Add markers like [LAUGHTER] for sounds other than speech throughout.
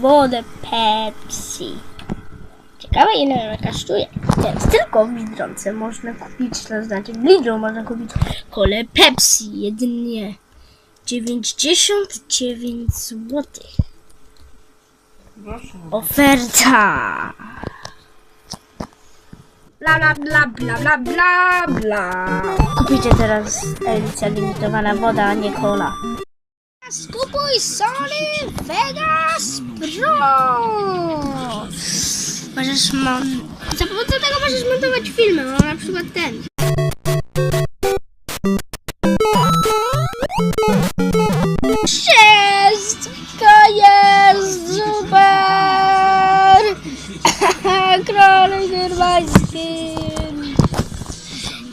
wodę Pepsi. Ciekawe ile ona kosztuje. Teraz tylko w Biedronce można kupić, to znaczy w Lidlu można kupić kolę Pepsi. Jedynie 99 zł. Oferta! Bla bla bla bla bla bla bla. Kupicie teraz edycja limitowana woda, a nie cola. Skupuj Sony Vegas Pro! Możesz mon... Za pomocą tego możesz montować filmy, no na przykład ten. Wszystko jest super! [LAUGHS] Królik Grybański!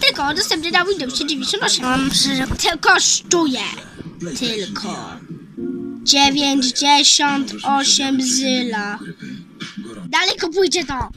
Tylko dostępny na Windowsie 98. Mam że to kosztuje tylko 98 zyla. Dalej kupujcie to!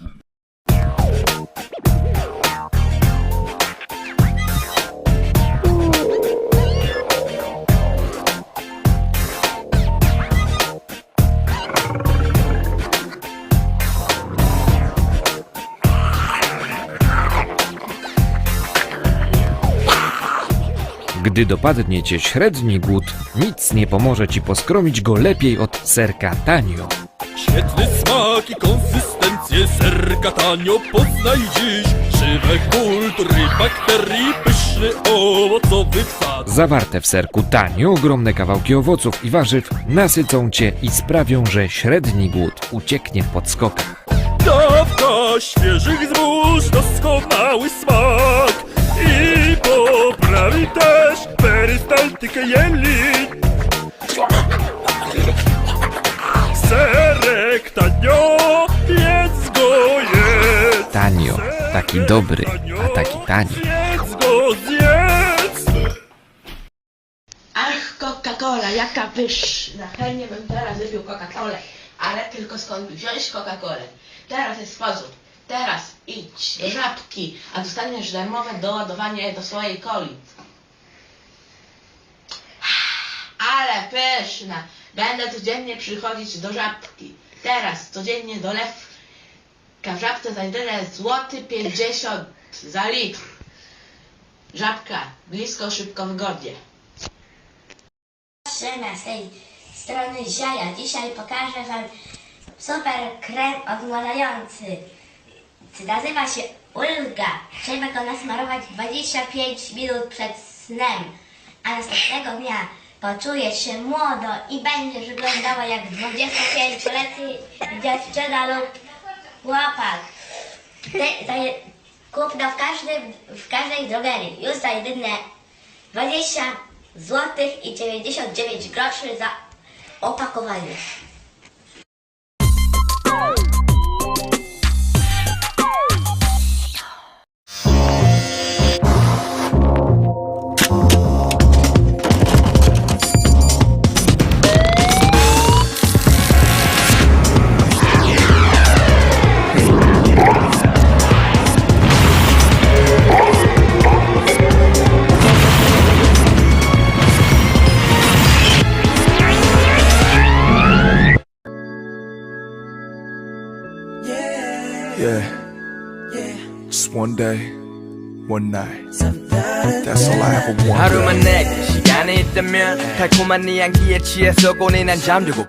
Gdy dopadnie cię średni głód, nic nie pomoże ci poskromić go lepiej od serka tanio. Świetny smak i konsystencję serka tanio poznaj dziś Żywe kultury, bakterii, pyszny owocowy kwat Zawarte w serku tanio ogromne kawałki owoców i warzyw nasycą cię i sprawią, że średni głód ucieknie w podskokach. Dawka świeżych zbóż, doskonały smak I poprawi też perystaltykę jelit Serek tanio, jedz go, jedz Tanio, taki dobry, a taki tani. Jedz go, zjedz Ach, Coca-Cola, jaka pyszna. Chętnie bym teraz wypił Coca-Colę, ale tylko skąd wziąć Coca-Colę? Teraz jest sposób. Teraz idź do żabki, a dostaniesz darmowe doładowanie do swojej coli. Ale pyszna. Będę codziennie przychodzić do żabki. Teraz codziennie dolewka w żabce jedyne złoty 50 za litr. Żabka, blisko, szybko, wygodnie. Szyna z tej strony Ziaja. Dzisiaj pokażę Wam super krem odmładzający. Nazywa się Ulga. Trzeba go nasmarować 25 minut przed snem, a następnego dnia poczujesz się młodo i będziesz wyglądała jak 25-letni dziewczyna lub chłopak. Te, za w, w każdej drogerii. Już za jedyne 20 zł i 99 groszy za opakowanie. Just one day, one night. That's all I ever wanted. 하루만 내게 시간이 있다면 달콤한 네 향기에 취해서 고뇌 난 잠들고